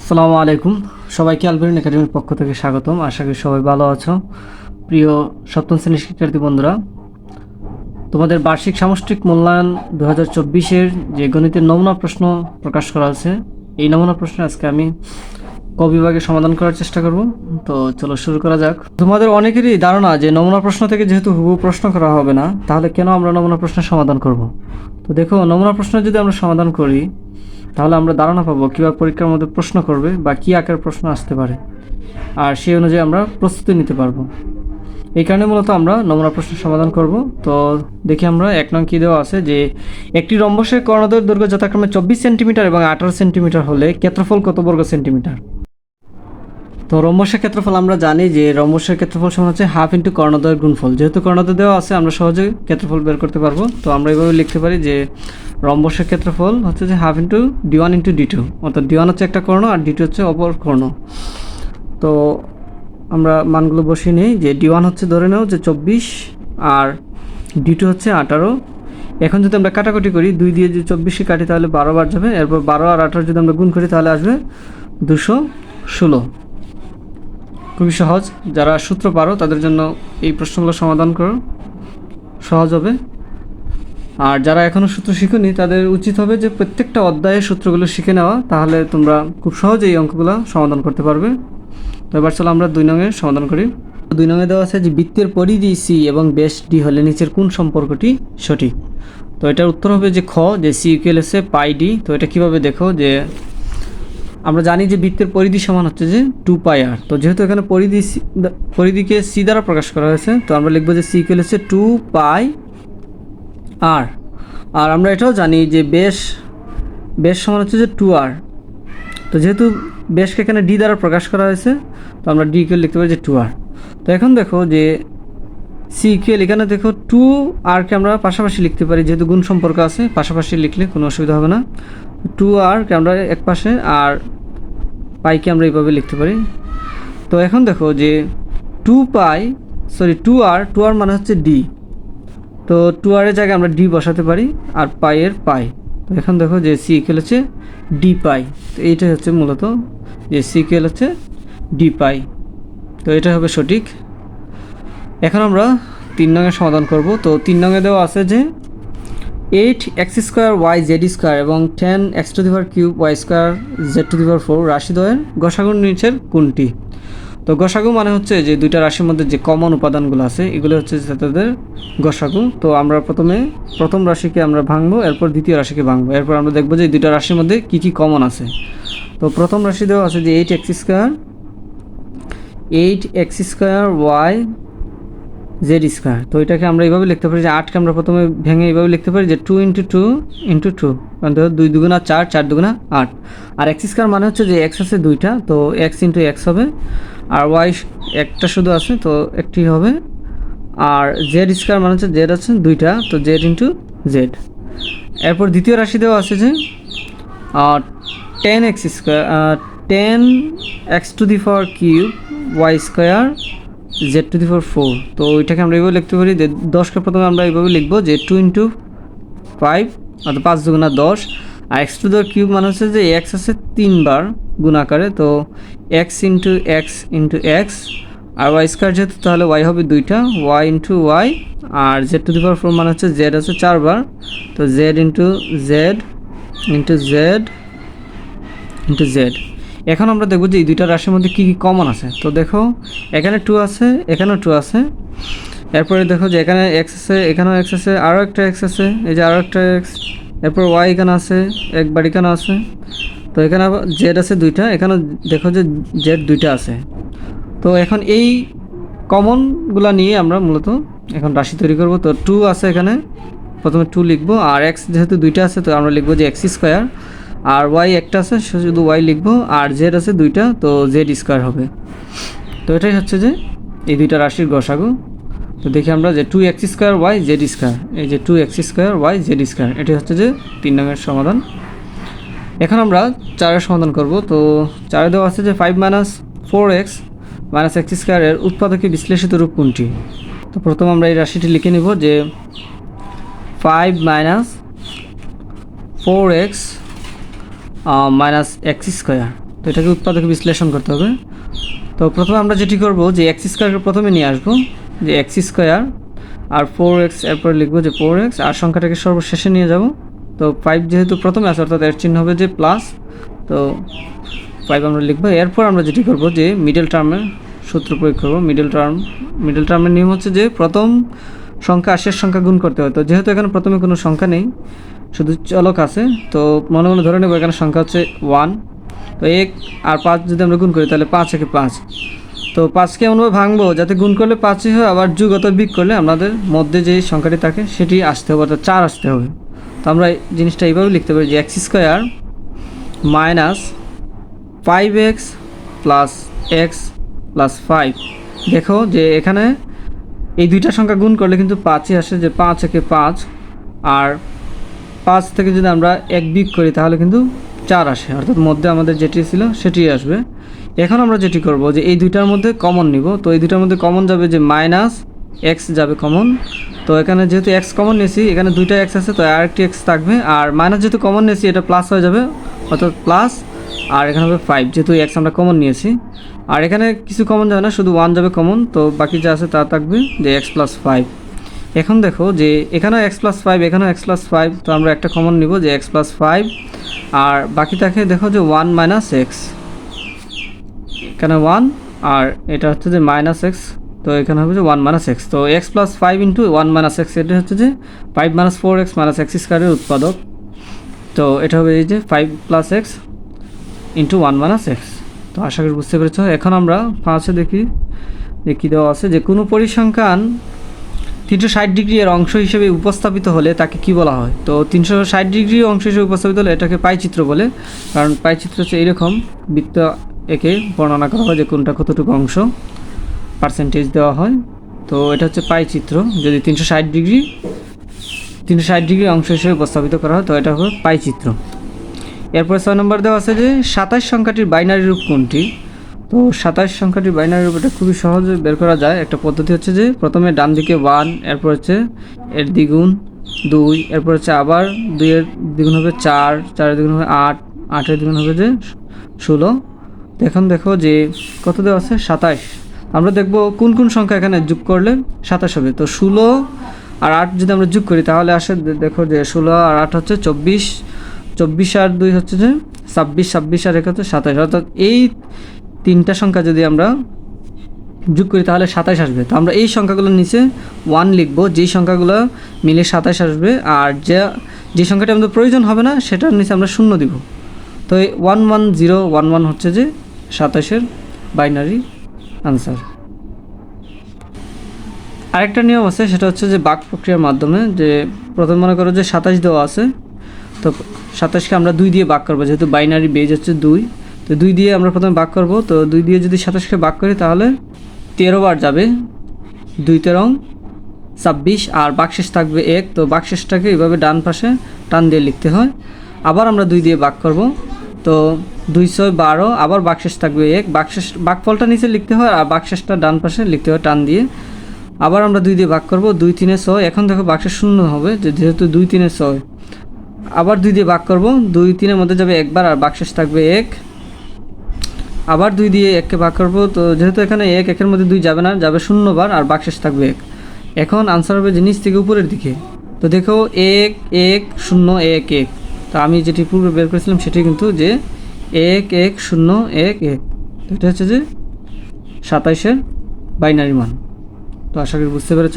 আসসালামু আলাইকুম। সবাইকে আলবেরিন একাডেমির পক্ষ থেকে স্বাগতম। আশা করি সবাই ভালো আছো। প্রিয় সপ্তম শ্রেণির শিক্ষার্থী বন্ধুরা, তোমাদের বার্ষিক সামষ্টিক মূল্যায়ন দু হাজার চব্বিশের যে গণিতের নমুনা প্রশ্ন প্রকাশ করা আছে এই নমুনা প্রশ্ন আজকে আমি ক বিভাগে সমাধান করার চেষ্টা করব। তো চলো শুরু করা যাক। তোমাদের অনেকেরই ধারণা যে নমুনা প্রশ্ন থেকে যেহেতু হুবহু প্রশ্ন করা হবে না, তাহলে কেন আমরা নমুনা প্রশ্নের সমাধান করব? তো দেখো, নমুনা প্রশ্ন যদি আমরা সমাধান করি তাহলে আমরা ধারণা পাবো কীভাবে পরীক্ষার মধ্যে প্রশ্ন করবে বা কী আকার প্রশ্ন আসতে পারে। আর সেই অনুযায়ী আমরা প্রস্তুতি নিতে পারব। এই কারণে মূলত আমরা নমুনা প্রশ্ন সমাধান করব। তো দেখি আমরা এক নং কী দেওয়া আছে যে, একটি রম্বসের কর্ণদের দৈর্ঘ্য যথাক্রমে চব্বিশ সেন্টিমিটার এবং আঠারো সেন্টিমিটার হলে ক্ষেত্রফল কত বর্গ সেন্টিমিটার? তো রম্বসের ক্ষেত্রফল আমরা জানি যে রম্বসের ক্ষেত্রফল সমান হচ্ছে হাফ ইন্টু কর্ণদয়ের গুণফল। যেহেতু কর্ণদয় দেওয়া আছে, আমরা সহজে ক্ষেত্রফল বের করতে পারব। তো আমরা এইভাবে লিখতে পারি যে রম্বসের ক্ষেত্রফল হচ্ছে যে half into D one into D two. অর্থাৎ ডি ওয়ান হচ্ছে একটা কর্ণ আর ডি টু হচ্ছে অপর কর্ণ। তো আমরা মানগুলো বসিয়ে নিই যে ডি ওয়ান হচ্ছে ধরে নাও যে চব্বিশ আর ডি টু হচ্ছে আঠারো। এখন যদি আমরা কাটাকুটি করি, দুই দিয়ে যদি চব্বিশে কাটি তাহলে বারো বার যাবে। এরপর বারো আর আঠারো যদি আমরা গুণ করি তাহলে আসবে দুশো ষোলো। খুবই সহজ। যারা সূত্র পারো, তাদের জন্য এই প্রশ্নগুলো সমাধান করো। সহজ হবে। আর যারা এখনও সূত্র শিখোনি, তাদের উচিত হবে যে প্রত্যেকটা অধ্যায়ের সূত্রগুলো শিখে নেওয়া, তাহলে তোমরা খুব সহজে এই অঙ্কগুলো সমাধান করতে পারবে। তো এবার চলো আমরা দুই নঙের সমাধান করি। দুই নঙে দেওয়া আছে যে বৃত্তের পরিধি সি এবং বেশ ডি হলে নিচের কোন সম্পর্কটি সঠিক? তো এটার উত্তর হবে যে খ, যে সি ইকুয়াল এসে পাই ডি তো এটা কীভাবে দেখো যে আমরা জানি যে বৃত্তের পরিধি সমান হচ্ছে যে টু পাই আর তো যেহেতু এখানে পরিধি পরিধিকে সি দ্বারা প্রকাশ করা হয়েছে, তো আমরা লিখব যে সি ইকুয়াল হচ্ছে টু পাই আর আর আমরা এটাও জানি যে বেশ বেশ সমান হচ্ছে যে টু আর তো যেহেতু বেশকে এখানে ডি দ্বারা প্রকাশ করা হয়েছে, তো আমরা ডি ইকুয়াল লিখতে পারি যে টু আর তো এখন দেখো যে সি ইকুয়াল এখানে দেখো টু আরকে আমরা পাশাপাশি লিখতে পারি, যেহেতু গুণ সম্পর্ক আছে, পাশাপাশি লিখলে কোনো অসুবিধা হবে না। টু আরকে আমরা এক পাশে আর পাইকে আমরা এইভাবে লিখতে পারি। তো এখন দেখো যে two pi sorry two r two r মানে হচ্ছে ডি তো টু আরের জায়গায় আমরা ডি বসাতে পারি আর পাইয়ের পাই তো এখন দেখো যে সি ইকুয়াল হচ্ছে ডি পাই তো এইটাই হচ্ছে মূলত যে সি ইকুয়াল হচ্ছে ডি পাই তো এটা হবে সঠিক। এখন আমরা তিন নঙের সমাধান করব। তো তিন নঙে দেওয়া আছে যে eight x square y z square এবং ten x to the power cube y square z to the power four রাশিদ্বয়ের গসাগুর নিচের কোনটি? তো গসাগু মানে হচ্ছে যে দুইটা রাশির মধ্যে যে কমন উপাদানগুলো আছে, এগুলো হচ্ছে তাদের গসাগু। তো আমরা প্রথমে প্রথম রাশিকে আমরা ভাঙবো, এরপর দ্বিতীয় রাশিকে ভাঙবো। এরপর আমরা দেখব যে দুইটা রাশির মধ্যে কী কী কমন আছে। তো প্রথম রাশি দেওয়া আছে যে eight x square, eight x square y z square তো এটাকে আমরা এইভাবে লিখতে পারি যে আটকে আমরা প্রথমে ভেঙে এইভাবে লিখতে পারি যে two into two into two কারণ ধরো দুই দুগুণা চার চার দুগুণা আট। আর এক্স স্কোয়ার মানে হচ্ছে যে এক্স আছে দুইটা, তো এক্স ইন্টু এক্স হবে। আর ওয়াই একটা শুধু আছে, তো একটি হবে। আর জেড স্কোয়ার মানে হচ্ছে জেড আছে দুইটা, তো জেড ইন্টু জেড এরপর দ্বিতীয় রাশি দেওয়া আছে যে ten x square ten x to the power cube y square z to the power four তো ওইটাকে আমরা এইভাবে লিখতে পারি যে দশকে প্রথমে আমরা এইভাবে লিখব যে টু ইন্টু ফাইভ অর্থাৎ পাঁচ দুগুণা দশ। আর এক্স টু দেওয়ার কিউব মানে হচ্ছে যে এক্স আছে তিনবার গুণ আকারে, তো X into X into X আর ওয়াই স্কোয়ার যেহেতু, তাহলে ওয়াই হবে দুইটা Y into Y R Z to the power four মানে হচ্ছে জেড আছে চারবার, তো Z into Z into Z into Z এখন আমরা দেখব যে এই দুইটা রাশির মধ্যে কী কী কমন আছে। তো দেখো, এখানে টু আছে, এখানেও টু আছে। এরপরে দেখো যে এখানে এক্স আছে, এখানেও এক্স আছে, আরও একটা এক্স আছে, এই যে আরও একটা এক্স এরপর ওয়াই এখানে আছে, একবার এখানে আছে। তো এখানে আবার জেড আছে দুইটা এখানে দেখো যে জেড দুইটা আছে। তো এখন এই কমনগুলো নিয়ে আমরা মূলত এখন রাশি তৈরি করব। তো টু আছে এখানে, প্রথমে টু লিখব, আর এক্স যেহেতু দুইটা আছে, তো আমরা লিখব যে এক্স স্কোয়ার আর ওয়াই একটা আছে শুধু ওয়াই লিখব, আর জেড আছে দুইটা, তো জেড স্কোয়ার হবে। তো এটাই হচ্ছে যে এই দুইটা রাশির গসাগু। তো দেখি আমরা যে two x square y z square এই যে two x square y z square এটি হচ্ছে যে তিন নম্বরের সমাধান। এখন আমরা চারের সমাধান করব। তো চারে দেওয়া আছে যে five minus four x minus x স্কোয়ারের উৎপাদকে বিশ্লেষিত রূপ কোনটি? তো প্রথম আমরা এই রাশিটি লিখে নিব যে five minus four x minus x square তো এটাকে উৎপাদক বিশ্লেষণ করতে হবে। তো প্রথমে আমরা যেটি করব যে এক্স স্কোয়ারকে প্রথমে নিয়ে আসব, যে এক্স স্কোয়ার আর ফোর এক্স এরপরে লিখব যে ফোর এক্স আর সংখ্যাটাকে সর্বশেষে নিয়ে যাব। তো ফাইভ যেহেতু প্রথমে আছে, অর্থাৎ এর চিহ্ন হবে যে প্লাস তো ফাইভ আমরা লিখব। এরপর আমরা যেটি করব যে মিডল টার্মের সূত্র প্রয়োগ করব। মিডল টার্ম মিডল টার্মের নিয়ম হচ্ছে যে প্রথম সংখ্যা আর শেষ সংখ্যা গুণ করতে হয়। তো যেহেতু এখানে প্রথমে কোনো সংখ্যা নেই শুধু চলক আছে, তো মনে মনে ধরে নেব এখানে সংখ্যা হচ্ছে ওয়ান তো এক আর পাঁচ যদি আমরা গুণ করি, তাহলে পাঁচ একে পাঁচ। তো পাঁচকে এমনভাবে ভাঙবো, যাতে গুণ করলে পাঁচই হয়, আবার যুগ অত বিগ করলে আমাদের মধ্যে যে সংখ্যাটি থাকে, সেটি আসতে হবে, অর্থাৎ চার আসতে হবে। তো আমরা জিনিসটা এইভাবে লিখতে পারি যে x square minus five x plus x plus five. দেখো যে এখানে এই দুইটা সংখ্যা গুণ করলে কিন্তু পাঁচই আসে, যে পাঁচ একে পাঁচ, আর পাঁচ থেকে যদি আমরা এক বিগ করি, তাহলে কিন্তু চার আসে। অর্থাৎ মধ্যে আমাদের যেটি ছিল সেটি আসবে। এখন আমরা যেটি করব যে, এই দুইটার মধ্যে কমন নিব। তো এই দুইটার মধ্যে কমন যাবে যে মাইনাস এক্স যাবে কমন তো এখানে যেহেতু এক্স কমন নিয়েছি, এখানে দুইটা এক্স আছে, তো আরেকটি এক্স থাকবে। আর মাইনাস যেহেতু কমন নিয়েছি, এটা প্লাস হয়ে যাবে। অর্থাৎ প্লাস আর এখানে হবে ফাইভ যেহেতু এক্স আমরা কমন নিয়েছি। আর এখানে কিছু কমন যাবে না, শুধু ওয়ান যাবে কমন তো বাকি যা আছে তা থাকবে যে এক্স প্লাস ফাইভ এখন দেখো যে এখানেও এক্স প্লাস ফাইভ এখানেও এক্স প্লাস ফাইভ তো আমরা একটা কমন নিব যে এক্স প্লাস ফাইভ আর বাকি থাকে দেখো যে ওয়ান মাইনাস এক্স এখানে ওয়ান আর এটা হচ্ছে যে মাইনাস এক্স তো এখানে হবে যে ওয়ান মাইনাস এক্স তো x plus five into one minus x এটা হচ্ছে যে five minus four x minus x স্কোয়ারের উৎপাদক। তো এটা হবে এই যে five plus x into one minus x তো আশা করি বুঝতে পেরেছ। এখন আমরা পাঁচে দেখি যে কী দেওয়া আছে যে কোনো পরিসংখ্যান তিনশো ষাট ডিগ্রি এর অংশ হিসেবে উপস্থাপিত হলে তাকে কি বলা হয়? তো তিনশো ষাট ডিগ্রি অংশ হিসেবে উপস্থাপিত হলে এটাকে পাইচিত্র বলে, কারণ পাইচিত্র হচ্ছে এইরকম বৃত্ত একে বর্ণনা করা হয় যে কোনটা কতটুকু অংশ পার্সেন্টেজ দেওয়া হয়। তো এটা হচ্ছে পাইচিত্র, যদি তিনশো ষাট ডিগ্রি, তিনশো ষাট ডিগ্রি অংশ হিসেবে উপস্থাপিত করা হয়, তো এটা হবে পাইচিত্র। এরপরে ছয় নম্বর দেওয়া আছে যে সাতাশ সংখ্যাটির বাইনারি রূপ কোনটি? তো সাতাশ সংখ্যাটি বাইনারি রূপ খুবই সহজে বের করা যায়। একটা পদ্ধতি হচ্ছে যে প্রথমে ডান দিকে ওয়ান এরপর হচ্ছে এর দ্বিগুণ দুই, এরপর হচ্ছে আবার দুইয়ের দ্বিগুণ হবে চার, চারের দ্বিগুণ হবে আট, আটের দ্বিগুণ হবে যে ষোলো। এখন দেখো যে কত দেওয়া আছে? সাতাশ। আমরা দেখব কোন কোন সংখ্যা এখানে যোগ করলে সাতাশ হবে। তো ষোলো আর আট যদি আমরা যোগ করি, তাহলে আসে দেখো যে ষোলো আর আট হচ্ছে চব্বিশ। চব্বিশ আর দুই হচ্ছে যে ছাব্বিশ ছাব্বিশ আর এক হচ্ছে সাতাশ। অর্থাৎ এই তিনটা সংখ্যা যদি আমরা যোগ করি, তাহলে সাতাশ আসবে। তো আমরা এই সংখ্যাগুলোর নিচে ওয়ান লিখব, যেই সংখ্যাগুলো মিলে সাতাশ আসবে, আর যে যে সংখ্যাটা আমাদের প্রয়োজন হবে না, সেটার নিচে আমরা শূন্য দিব। তো এই one one zero one one হচ্ছে যে সাতাশের বাইনারি আনসার আরেকটা নিয়ম আছে, সেটা হচ্ছে যে বাক প্রক্রিয়ার মাধ্যমে যে প্রথম মনে করো যে সাতাশ দেওয়া আছে, তো সাতাশকে আমরা দুই দিয়ে বাক করব, যেহেতু বাইনারি বেজ হচ্ছে দুই। তো দুই দিয়ে আমরা প্রথমে বাক করব। তো দুই দিয়ে যদি সাতাশকে বাক করি তাহলে তেরো বার যাবে। দুই তেরং, ছাব্বিশ, আর বাকশেষ থাকবে এক। তো বাকশেষটাকে এইভাবে ডান পাশে টান দিয়ে লিখতে হয়। আবার আমরা দুই দিয়ে বাক করব। তো দুই ছয় বারো, আবার বাকশেষ থাকবে এক। বাকশেষ, বাকফলটা নিচে লিখতে হয় আর বাকশেষটা ডান পাশে লিখতে হয় টান দিয়ে। আবার আমরা দুই দিয়ে ভাগ করব। দুই তিনে ছয়। এখন দেখো বাক্সের শূন্য হবে যেহেতু দুই তিনে ছয়। আবার দুই দিয়ে ভাগ করব। দুই তিনের মধ্যে যাবে একবার আর বাক্সেস থাকবে এক। আবার দুই দিয়ে এককে ভাগ করব। তো যেহেতু এখানে এক, একের মধ্যে দুই যাবে না, যাবে শূন্যবার আর বাক্সেস থাকবে এক। এখন আনসার হবে যে নিচ থেকে উপরের দিকে। তো দেখো এক এক, শূন্য, এক এক। তো আমি যেটি পূর্বে বের করেছিলাম সেটি কিন্তু যে এক এক, শূন্য, এক এক। এটা হচ্ছে যে সাতাইশের বাইনারি মান। তো আশা করি বুঝতে পেরেছ।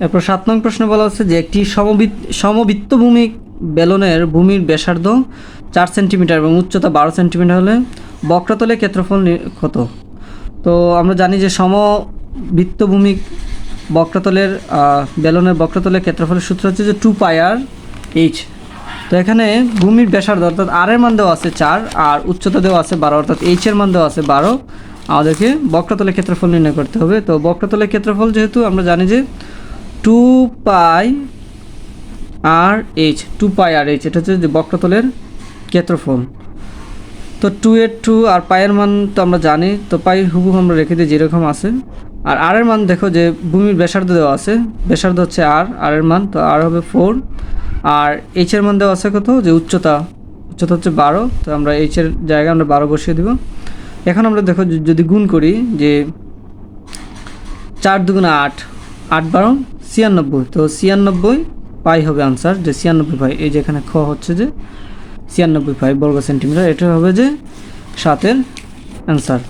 এরপর সাত নং প্রশ্ন বলা হচ্ছে যে একটি সমবৃত সমবৃত্ত ভূমি বেলনের ভূমির ব্যাসার্ধ চার সেন্টিমিটার এবং উচ্চতা বারো সেন্টিমিটার হলে বক্রতলে ক্ষেত্রফল কত? তো আমরা জানি যে সমবৃত্ত ভূমি বক্রতলের বেলনের বক্রতলের ক্ষেত্রফলের সূত্র হচ্ছে যে টু পাই আর এইচ। তো এখানে ভূমির ব্যাসার্ধ অর্থাৎ আর এর মান দেওয়া আছে চার, আর উচ্চতা দেওয়া আছে বারো, অর্থাৎ এইচ এর মান দেওয়া আছে বারো। আমাদেরকে বক্রতলের ক্ষেত্রফল নির্ণয় করতে হবে। তো বক্রতলের ক্ষেত্রফল যেহেতু আমরা জানি যে two pi r h, two pi r h, এটা হচ্ছে যে বক্রতলের ক্ষেত্রফল তো টু এর টু আর পায়ের মান তো আমরা জানি, তো পাই হুবহু আমরা রেখে দিই যেরকম আছে। আর আর এর মান দেখো যে ভূমির ব্যাসার্ধ দেওয়া আছে, ব্যাসার্ধ হচ্ছে আর আর এর মান, তো আর হবে ফোর। আর এইচ এর মান দেওয়া আছে কত? যে উচ্চতা উচ্চতা হচ্ছে বারো, তো আমরা এইচ এর জায়গায় আমরা বারো বসিয়ে দেব। এখন আমরা দেখো যদি গুণ করি যে চার দুগুণে আট আট বারো, ছিয়ানব্বই, তো ছিয়ানব্বই পাই হবে আনসার যে ছিয়ানব্বই পাই, এই যে এখানে খ হচ্ছে যে ছিয়ানব্বই ফাইভ বর্গ সেন্টিমিটার, এটা হবে যে সাতের অ্যান্সার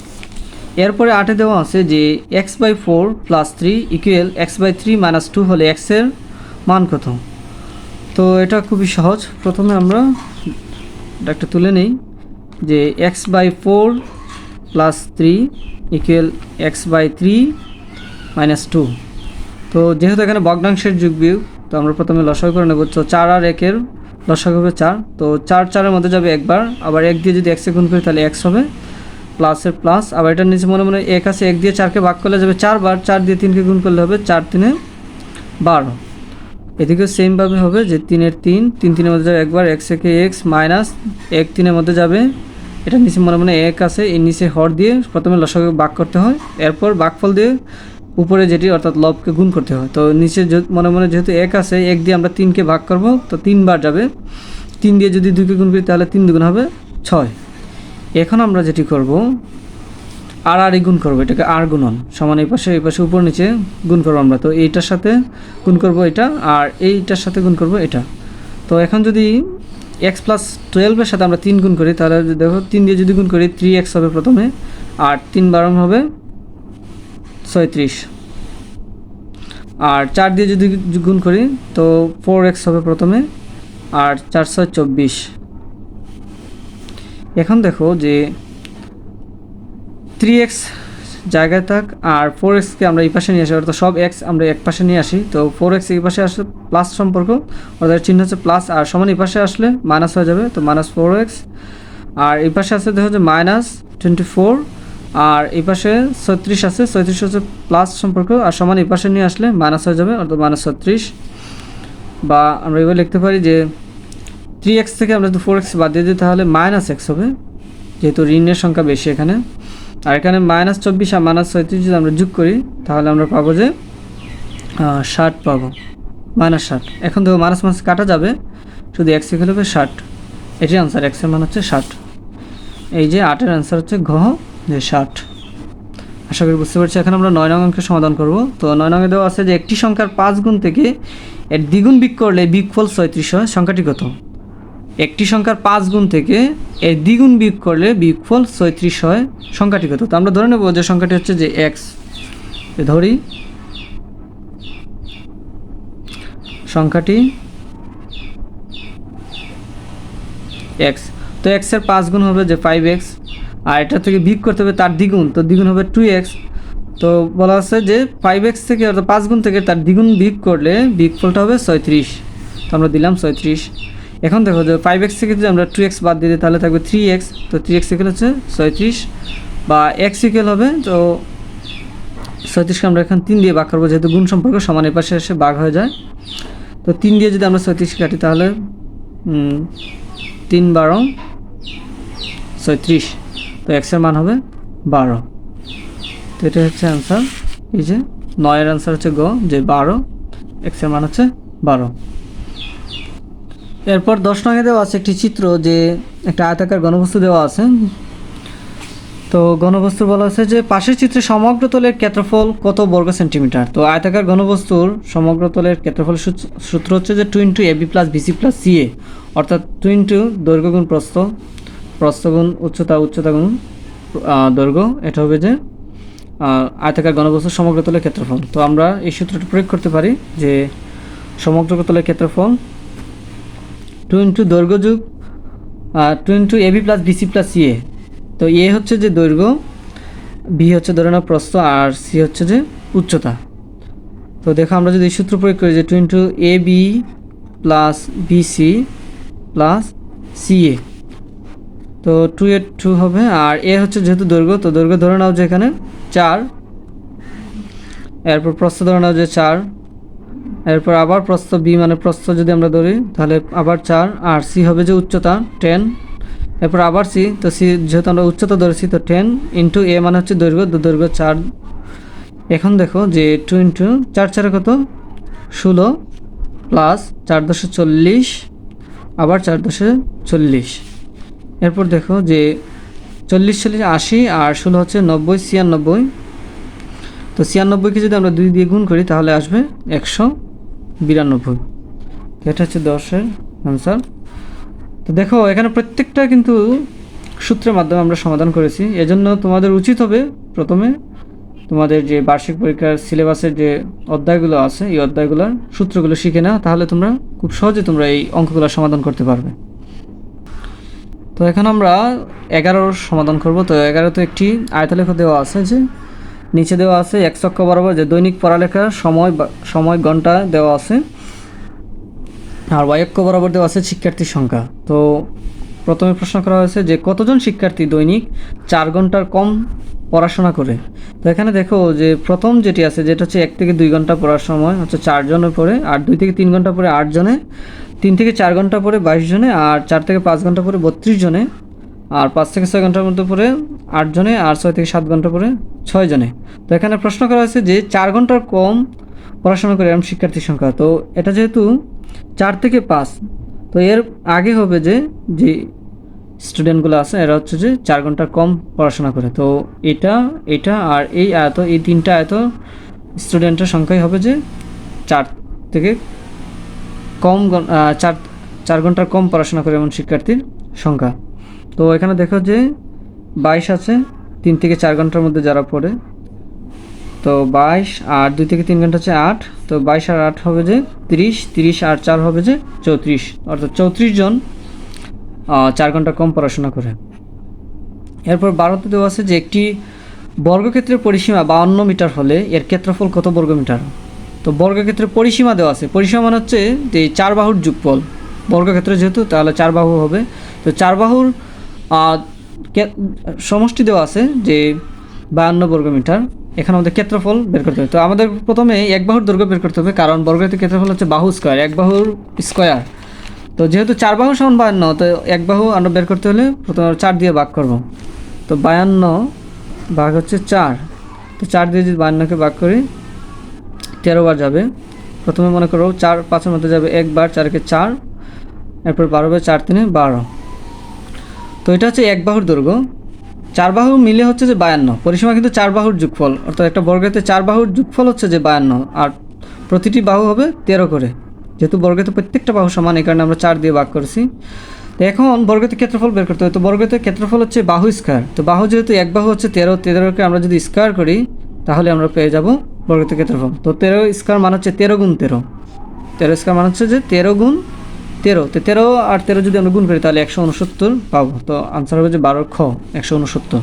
এরপরে আটে দেওয়া আছে যে x by four plus three equal x by three minus two হলে এক্সের মান কত? তো এটা খুবই সহজ। প্রথমে আমরা একটা তুলে নেই যে x by four plus three equal x by three minus two তো যেহেতু এখানে ভগ্নাংশের যুগ বিয়োগ, তো আমরা প্রথমে লসাগু করে নেব। তো চার আর একের লসাগু হবে চার। তো চার চারের মধ্যে যাবে একবার। আবার এক দিয়ে যদি এক্সে গুণ করি তাহলে এক্স হবে। প্লাসের প্লাস আবার এটার নিচে মনে মনে এক আছে, এক দিয়ে চারকে ভাগ করলে যাবে চারবার চার দিয়ে তিনকে গুণ করলে হবে চার তিনে বারো। এদিকে সেমভাবে হবে যে তিনের তিন তিন তিনের মধ্যে যাবে একবার। এক্স একে এক্স মাইনাস এক তিনের মধ্যে যাবে। এটা নিচে মনে মনে এক আছে, এই নিচে হর দিয়ে প্রথমে লসাগু ভাগ করতে হয়। এরপর ভাগফল দিয়ে উপরে যেটি অর্থাৎ লবকে গুণ করতে হয়। তো নিচে মনে মনে যেহেতু এক আছে, এক দিয়ে আমরা তিনকে ভাগ করব, তো তিনবার যাবে। তিন দিয়ে যদি দুইকে গুণ করি, তাহলে তিন দুগুণ হবে ছয়। এখন আমরা যেটি করব, আর আর গুণ করব, এটাকে আর গুণন। সমান এই পাশে এই পাশে উপর নিচে গুণ করব আমরা। তো এইটার সাথে গুণ করব এটা, আর এইটার সাথে গুণ করব এটা। তো এখন যদি এক্স প্লাস টুয়েলভের সাথে আমরা তিন গুণ করি, তাহলে দেখো তিন দিয়ে যদি গুণ করি থ্রি এক্স হবে প্রথমে, আর তিন বারং হবে ছয়ত্রিশ। আর চার দিয়ে যদি গুণ করি, তো ফোর এক্স হবে প্রথমে, আর চারশো চব্বিশ। এখন দেখো যে থ্রি এক্স জায়গায় থাক, আর ফোর এক্সকে আমরা এই পাশে নিয়ে আসি, অর্থাৎ সব এক্স আমরা এক পাশে নিয়ে আসি, তো ফোর এক্স এই পাশে আসলে প্লাস সম্পর্ক, অর্থাৎ চিহ্ন হচ্ছে প্লাস আর সমান এই পাশে আসলে মাইনাস হয়ে যাবে, তো মাইনাস ফোর এক্স আর এই পাশে আছে দেখো যে মাইনাস টোয়েন্টি ফোর আর এই পাশে ছত্রিশ আছে, ছত্রিশ হচ্ছে প্লাস সম্পর্ক, আর সমান এই পাশে নিয়ে আসলে মাইনাস হয়ে যাবে, অর্থাৎ মাইনাস ছত্রিশ। বা আমরা এবার লিখতে পারি যে থ্রি এক্স থেকে আমরা যদি ফোর এক্স বাদ দিয়ে দিই, তাহলে মাইনাস এক্স হবে, যেহেতু ঋণের সংখ্যা বেশি এখানে। আর এখানে মাইনাস চব্বিশ আর মাইনাস ছয়ত্রিশ যদি আমরা যোগ করি, তাহলে আমরা পাবো যে ষাট পাবো মাইনাস ষাট। এখন দেখো মাইনাস মাইনাস কাটা যাবে, শুধু এক্স এখানে হবে ষাট। এটি আনসার এক্সের মান হচ্ছে ষাট। এই যে আটের আনসার হচ্ছে ঘ যে ষাট। আশা করি বুঝতে পারছি, এখন আমরা নয় নং অঙ্কের সমাধান করব। তো নয় নঙ্গে দেওয়া আছে যে, একটি সংখ্যার পাঁচ গুণ থেকে এর দ্বিগুণ বিক করলে বিগ ফল ছয়ত্রিশ হয়, সংখ্যাটি কত? একটি সংখ্যার পাঁচ গুণ থেকে এর দ্বিগুণ বিয়োগ করলে বিগ ফল ছয়ত্রিশ হয়, সংখ্যাটি কত? তো আমরা ধরে নেব যে সংখ্যাটি হচ্ছে যে এক্স ধরি। সংখ্যাটি এক্স তো এক্সের পাঁচ গুণ হবে যে ফাইভ এক্স আর এটা থেকে বিয়োগ করতে হবে তার দ্বিগুণ, তো দ্বিগুণ হবে টু এক্স তো বলা আছে যে ফাইভ এক্স থেকে অর্থাৎ পাঁচ গুণ থেকে তার দ্বিগুণ বিয়োগ করলে বিয়োগফলটা হবে ছয়ত্রিশ। তো আমরা দিলাম ছয়ত্রিশ। এখন দেখো যে ফাইভ এক্স থেকে যদি আমরা টু এক্স বাদ দিয়ে দিই, তাহলে থাকবে থ্রি এক্স তো থ্রি এক্স ইকুয়াল হচ্ছে ছয়ত্রিশ। বা এক্স ইকুয়াল হবে, তো ছয়ত্রিশকে আমরা এখন তিন দিয়ে ভাগ করব, যেহেতু গুণ সম্পর্ক সমানের পাশে এসে বাঘ হয়ে যায়। তো তিন দিয়ে যদি আমরা ছয়ত্রিশ কাটি, তাহলে তিন বারো, ছয়ত্রিশ। তো এক্সের মান হবে বারো। তো এটা হচ্ছে অ্যান্সার এই যে নয়ের অ্যান্সার হচ্ছে গ যে বারো এক্সের মান হচ্ছে বারো। এরপর দশ নঙে দেওয়া আছে একটি চিত্র যে একটা আয়তাকার ঘনবস্তু দেওয়া আছে। তো ঘনবস্তু বলা আছে যে পাশের চিত্রে সমগ্র তলের ক্ষেত্রফল কত বর্গ সেন্টিমিটার? তো আয়তাকার ঘনবস্তুর সমগ্র তলের ক্ষেত্রফল সূত্র হচ্ছে যে two into AB plus BC plus CA অর্থাৎ টু ইন্টু দৈর্ঘ্য গুণ প্রস্থ। প্রস্থ গুণ উচ্চতা উচ্চতা গুণ দৈর্ঘ্য, এটা হবে যে আয়তাকার ঘনবস্তুর সমগ্র তলের ক্ষেত্রফল। তো আমরা এই সূত্রটি প্রয়োগ করতে পারি যে, সমগ্র তলের ক্ষেত্রফল টু ইন্টু দৈর্ঘ্য যুগ two into AB plus BC plus CA তো এ হচ্ছে যে দৈর্ঘ্য বি হচ্ছে ধরে নাও প্রস্থ, আর সি হচ্ছে যে উচ্চতা। তো দেখো আমরা যদি সূত্র প্রয়োগ করি যে two into A B plus BC plus CA তো টু এ টু হবে, আর এ হচ্ছে যেহেতু দৈর্ঘ্য, তো দৈর্ঘ্য ধরে নাও যে এখানে চার, এরপর প্রস্থ ধরে নাও যে চার, এরপর আবার প্রস্থ বি মানে প্রস্থ যদি আমরা ধরি, তাহলে আবার চার, আর সি হবে যে উচ্চতা টেন এরপর আবার সি তো সি যেহেতু আমরা উচ্চতা ধরেছি, তো টেন ইন্টু এ মানে হচ্ছে দৈর্ঘ্য দৈর্ঘ্য চার। এখন দেখো যে টু ইন্টু চার চারে কত? ষোলো প্লাস চার দশে চল্লিশ, আবার চার দশে চল্লিশ। এরপর দেখো যে চল্লিশ চল্লিশ আশি আর ষোলো হচ্ছে নব্বই, ছিয়ানব্বই। তো ছিয়ানব্বইকে যদি আমরা দুই দিয়ে গুণ করি, তাহলে আসবে একশো বিরানব্বই। এটা হচ্ছে দশের আনসার তো দেখো, এখানে প্রত্যেকটা কিন্তু সূত্রের মাধ্যমে আমরা সমাধান করেছি। এজন্য তোমাদের উচিত হবে প্রথমে তোমাদের যে বার্ষিক পরীক্ষার সিলেবাসের যে অধ্যায়গুলো আছে, এই অধ্যায়গুলোর সূত্রগুলো শিখে নাও, তাহলে তোমরা খুব সহজে তোমরা এই অঙ্কগুলো সমাধান করতে পারবে। তো এখন আমরা এগারোর সমাধান করব। তো এগারোতে একটি আয়তলেখ দেওয়া আছে যে, নিচে দেওয়া আছে এক চক্ষ বরাবর যে দৈনিক পড়ালেখার সময় সময় ঘণ্টা দেওয়া আছে। আর ওয়াক্য বরাবর দেওয়া আছে শিক্ষার্থীর সংখ্যা। তো প্রথমে প্রশ্ন করা হয়েছে যে, কতজন শিক্ষার্থী দৈনিক চার ঘণ্টার কম পড়াশোনা করে। তো এখানে দেখো যে প্রথম যেটি আছে, যেটা হচ্ছে এক থেকে দুই ঘণ্টা পড়ার সময়, হচ্ছে চারজনের পড়ে আর দুই থেকে তিন ঘণ্টা পরে আটজনে তিন থেকে চার ঘণ্টা পরে বাইশ জনে, আর চার থেকে পাঁচ ঘণ্টা পরে বত্রিশ জনে, আর পাঁচ থেকে ছয় ঘণ্টার মধ্যে পরে আট জনে, আর ছয় থেকে সাত ঘণ্টা পরে ছয় জনে। তো এখানে প্রশ্ন করা হয়েছে যে চার ঘণ্টার কম পড়াশোনা করে এরকম শিক্ষার্থীর সংখ্যা। তো এটা যেহেতু চার থেকে পাঁচ, তো এর আগে হবে যে যে স্টুডেন্টগুলো আছে, এরা হচ্ছে যে চার ঘণ্টা কম পড়াশোনা করে। তো এটা এটা আর এই আয়ত, এই তিনটা আয়ত স্টুডেন্টের সংখ্যাই হবে যে চার থেকে কম চার চার ঘণ্টার কম পড়াশোনা করে এমন শিক্ষার্থীর সংখ্যা। তো এখানে দেখো যে বাইশ আছে, তিন থেকে চার ঘণ্টার মধ্যে যারা পড়ে, তো বাইশ আর দুই থেকে তিন ঘণ্টা হচ্ছে আট, তো বাইশ আর আট হবে যে তিরিশ তিরিশ আর চার হবে যে চৌত্রিশ। অর্থাৎ চৌত্রিশ জন চার ঘণ্টা কম পড়াশোনা করে। এরপর বারোতে দেওয়া আছে যে একটি বর্গক্ষেত্রের পরিসীমা বাউন্ন মিটার হলে এর ক্ষেত্রফল কত বর্গমিটার? তো বর্গক্ষেত্রের পরিসীমা দেওয়া আছে। পরিসীমা মানে হচ্ছে যে চার বাহুর যুগফল। বর্গক্ষেত্র যেহেতু, তাহলে চার বাহু হবে। তো চার বাহুর সমষ্টি দেওয়া আছে যে বায়ান্ন বর্গমিটার। এখানে আমাদের ক্ষেত্রফল বের করতে হবে। তো আমাদের প্রথমে এক বাহুর দৈর্ঘ্য বের করতে হবে, কারণ বর্গক্ষেত্রের ক্ষেত্রফল হচ্ছে বাহু স্কোয়ার এক বাহুর স্কোয়ার তো যেহেতু চার বাহু সমান বায়ান্ন, তো এক বাহু আমরা বের করতে হলে প্রথমে চার দিয়ে ভাগ করব। তো বায়ান্ন ভাগ হচ্ছে চার। তো চার দিয়ে যদি বায়ান্নকে ভাগ করি, তেরো বার যাবে। প্রথমে মনে করো চার পাঁচের মধ্যে যাবে একবার চারকে চার এরপর বারো বার চার তিনে বারো। তো এটা হচ্ছে এক বাহুর দৈর্ঘ্য। চার বাহু মিলে হচ্ছে যে বায়ান্ন। পরিসীমা কিন্তু চার বাহুর যুগফল। অর্থাৎ একটা বর্গেতে চার বাহুর যুগফল হচ্ছে যে বায়ান্ন। আর প্রতিটি বাহু হবে তেরো করে। যেহেতু বর্গেতে প্রত্যেকটা বাহু সমান, এই কারণে আমরা চার দিয়ে ভাগ করেছি। তো এখন বর্গতে ক্ষেত্রফল বের করতে হবে। তো বর্গতে ক্ষেত্রফল হচ্ছে বাহু স্কোয়ার তো বাহু যেহেতু এক বাহু হচ্ছে তেরো, তেরোকে আমরা যদি স্কোয়ার করি, তাহলে আমরা পেয়ে যাব বর্গতে ক্ষেত্রফল। তো তেরো স্কোয়ার মানে হচ্ছে তেরো গুণ তেরো। তেরো স্কোয়ার মানে হচ্ছে যে তেরো গুণ তেরো। তো তেরো আর তেরো যদি আমরা গুণ করি, তাহলে একশো উনসত্তর পাবো। তো আনসার হবে যে বারো খ, একশো উনসত্তর।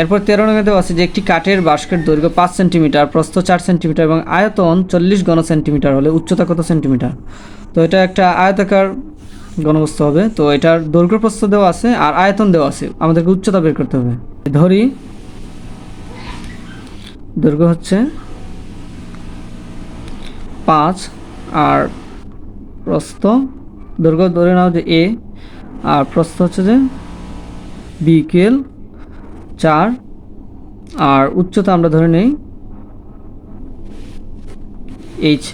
এরপর তেরো নঙ্গে দেওয়া আছে যে একটি কাঠের বাস্কের দৈর্ঘ্য পাঁচ সেন্টিমিটার, প্রস্থ চার সেন্টিমিটার এবং আয়তন চল্লিশ ঘন সেন্টিমিটার হলে উচ্চতা কত সেন্টিমিটার? তো এটা একটা আয়তাকার ঘনবস্তু হবে। তো এটার দৈর্ঘ্য প্রস্থ দেওয়া আছে আর আয়তন দেওয়া আছে। আমাদেরকে উচ্চতা বের করতে হবে। ধরি। দৈর্ঘ্য হচ্ছে পাঁচ আর প্রস্থ, দৈর্ঘ্য ধরে নাও যে এ, আর প্রস্থ হচ্ছে যে বিকেল চার। আর উচ্চতা আমরা ধরে নেই এইচ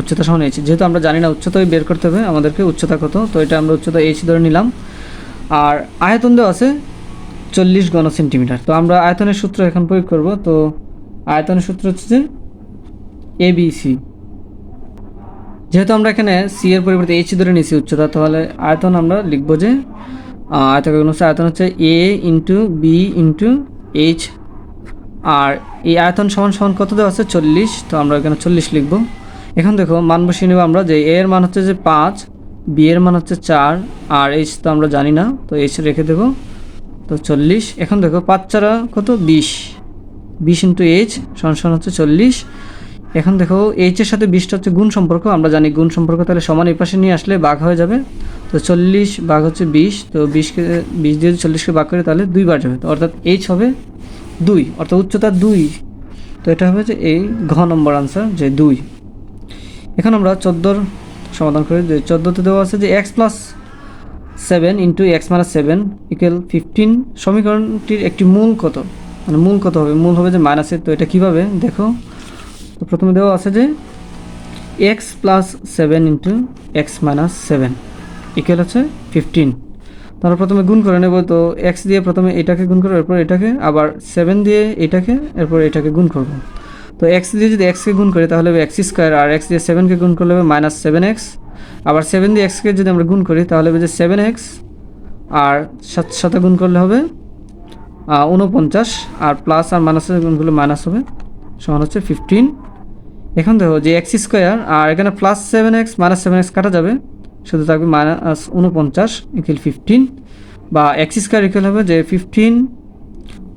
উচ্চতা সমান এইচ যেহেতু আমরা জানি না উচ্চতাই বের করতে হবে, আমাদেরকে উচ্চতা কত, তো এটা আমরা উচ্চতা এইচ ধরে নিলাম। আর আয়তন দেওয়া আছে চল্লিশ ঘন সেন্টিমিটার। তো আমরা আয়তনের সূত্র এখন প্রয়োগ করব, তো আয়তনের সূত্র হচ্ছে যে এ বি সি যেহেতু আমরা এখানে সি এর পরিবর্তে এইচ ধরে নিয়েছি উচ্চতা, তাহলে আয়তন আমরা লিখব যে আয়তকার আয়তন হচ্ছে A into B into H আর এই আয়তন সমান সমান কত দেওয়া আছে? চল্লিশ। তো আমরা এখানে চল্লিশ লিখব। এখন দেখো, মান বসিয়ে নেব আমরা যে এর মান হচ্ছে যে পাঁচ বি এর মান হচ্ছে চার, আর এইচ তো আমরা জানি না, তো এইচ রেখে দেবো। তো চল্লিশ। এখন দেখো, পাঁচ চারা কত? বিশ। বিশ ইন্টু এইচ সমান সমান হচ্ছে চল্লিশ। এখন দেখো এইচের সাথে বিশটা হচ্ছে গুণ সম্পর্ক, আমরা জানি গুণ সম্পর্ক তাহলে সমান এই পাশে নিয়ে আসলে বাঘ হয়ে যাবে। তো চল্লিশ ভাগ হচ্ছে বিশ, তো বিশকে, বিশ দিয়ে চল্লিশকে বাঘ করে তাহলে দুইবার যাবে। তো অর্থাৎ এইচ হবে দুই, অর্থাৎ উচ্চতা দুই। তো এটা হবে যে এই ঘ নম্বর আনসার যে দুই। এখন আমরা চোদ্দোর সমাধান করি, যে চোদ্দোতে দেওয়া আছে যে x plus seven into x minus seven equal fifteen সমীকরণটির একটি মূল কত? মানে মূল কত হবে? মূল হবে যে মাইনাসের তো এটা কীভাবে? দেখো তো প্রথমে দেওয়া আছে যে x plus seven into x minus seven equal হচ্ছে ফিফটিন তো আমরা প্রথমে গুণ করে নেব, তো এক্স দিয়ে প্রথমে এটাকে গুণ করব এরপর এটাকে, আবার সেভেন দিয়ে এটাকে, এরপর এটাকে গুণ করব। তো এক্স দিয়ে যদি এক্সকে গুণ করি, তাহলে হবে এক্স স্কোয়ার আর এক্স দিয়ে সেভেনকে গুণ করলে হবে মাইনাস সেভেন এক্স আবার সেভেন দিয়ে এক্সকে যদি আমরা গুণ করি, তাহলে হবে যে সেভেন এক্স আর সাথে সাথে গুণ করলে হবে উনপঞ্চাশ আর প্লাস আর মাইনাসের গুণ করলে মাইনাস হবে, সমান হচ্ছে ফিফটিন এখন দেখো যে এক্স স্কোয়ার আর এখানে plus seven x minus seven x কাটা যাবে। শুধু থাকবে মাইনাস উনপঞ্চাশ ইকুয়াল ফিফটিন বা এক্স স্কোয়ার ইকুয়াল হবে যে ফিফটিন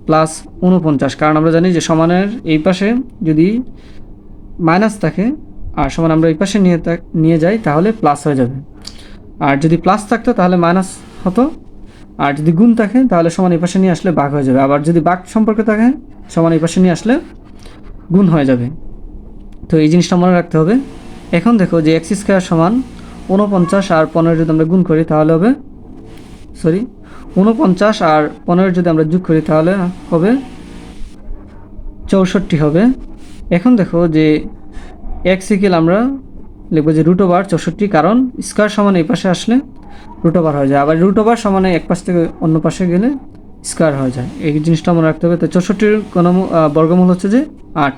প্লাস উনপঞ্চাশ কারণ আমরা জানি যে সমানের এই পাশে যদি মাইনাস থাকে আর সমান আমরা এই পাশে নিয়ে নিয়ে যাই, তাহলে প্লাস হয়ে যাবে। আর যদি প্লাস থাকতো, তাহলে মাইনাস হতো। আর যদি গুণ থাকে, তাহলে সমান এই পাশে নিয়ে আসলে বাঘ হয়ে যাবে। আবার যদি বাঘ সম্পর্কে থাকে, সমান এই পাশে নিয়ে আসলে গুণ হয়ে যাবে। তো এই জিনিসটা মনে রাখতে হবে। এখন দেখো যে এক্স স্কোয়ার সমান উনপঞ্চাশ আর পনেরো যদি আমরা গুণ করি তাহলে হবে সরি উনপঞ্চাশ আর পনেরো যদি আমরা যোগ করি তাহলে হবে চৌষট্টি হবে। এখন দেখো যে এক্স ইকেল আমরা লিখব যে রুট ওভার চৌষট্টি, কারণ স্কোয়ার সমান এই পাশে আসলে রুট ওভার হয়ে যায়, আবার রুট ওভার সমানে এক পাশ থেকে অন্য পাশে গেলে স্কোয়ার হয়ে যায়। এই জিনিসটা মনে রাখতে হবে। তো চৌষট্টির কোনো বর্গমূল হচ্ছে যে আট।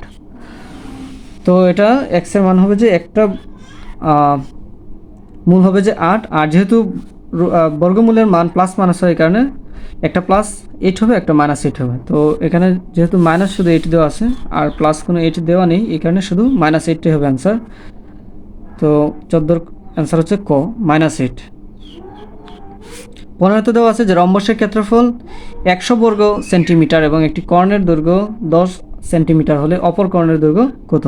তো এটা এক্সের মান হবে যে একটা মূল হবে যে আট, আর যেহেতু বর্গমূলের মান প্লাস মাইনাস হয় এই কারণে, একটা প্লাস এইট হবে, একটা মাইনাস এইট হবে। তো এখানে যেহেতু মাইনাস শুধু এইট দেওয়া আছে, আর প্লাস কোনো এইট দেওয়া নেই, এই কারণে শুধু মাইনাস এইটটাই হবে অ্যান্সার তো চোদ্দোর অ্যান্সার হচ্ছে ক মাইনাস এইট পনেরোতে দেওয়া আছে যে রম্বসের ক্ষেত্রফল একশো বর্গ সেন্টিমিটার এবং একটি কর্ণের দৈর্ঘ্য দশ সেন্টিমিটার হলে অপর কর্ণের দৈর্ঘ্য কত?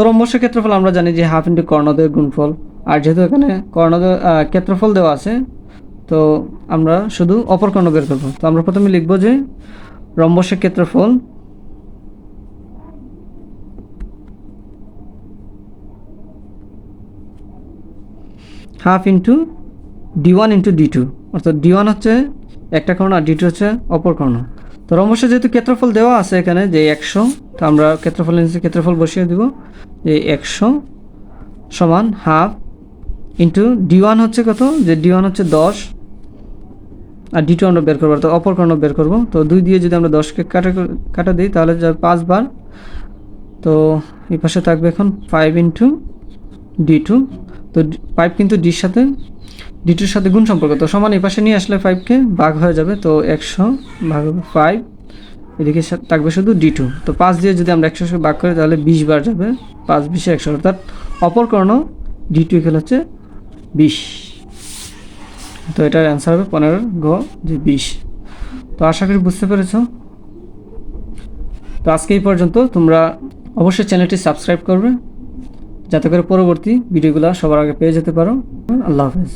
তো রম্বসের ক্ষেত্রফল আমরা জানি যে হাফ ইন্টু কর্ণদয়ের গুণফল। আর যেহেতু এখানে কর্ণদয় ক্ষেত্রফল দেওয়া আছে, তো আমরা শুধু অপর কর্ণ বের করব তো আমরা প্রথমে লিখব যে রম্বসের ক্ষেত্রফল half into D one into D two অর্থাৎ ডি ওয়ান হচ্ছে একটা কর্ণ আর ডি টু হচ্ছে অপর কর্ণ। তো রম্বসে যেহেতু ক্ষেত্রফল দেওয়া আছে এখানে, যে একশো, তো আমরা ক্ষেত্রফল নিচে ক্ষেত্রফল বসিয়ে দিব, যে একশো সমান হাফ ইন্টু ডি ওয়ান হচ্ছে কত? যে ডি ওয়ান হচ্ছে দশ, আর ডি টু আমরা বের করব তো অপর কর্ণ বের করব। তো দুই দিয়ে যদি আমরা দশকে কাটা কাটা দিই, তাহলে পাঁচবার, তো এই পাশে থাকবে এখন ফাইভ ইন্টু ডি টু, তো ফাইভ কিন্তু ডির সাথে ডি টুর সাথে গুণ সম্পর্ক, তো সমান এই পাশে নিয়ে আসলে ফাইভকে ভাগ হয়ে যাবে, তো একশো ভাগ হবে ফাইভ এদিকে থাকবে শুধু ডি টু তো পাঁচ দিয়ে যদি আমরা একশো ভাগ করি তাহলে বিশ বার যাবে, পাঁচ বিশে একশো, অর্থাৎ অপর কর্ণ ডি টু ইকুয়াল হচ্ছে বিশ। তো এটার অ্যান্সার হবে পনেরো গ যে বিশ। তো আশা করি বুঝতে পেরেছ। তো আজকে এই পর্যন্ত তোমরা অবশ্যই চ্যানেলটি সাবস্ক্রাইব করবে, যাতে করে পরবর্তী ভিডিওগুলো সবার আগে পেয়ে যেতে পারো। আল্লাহ হাফেজ।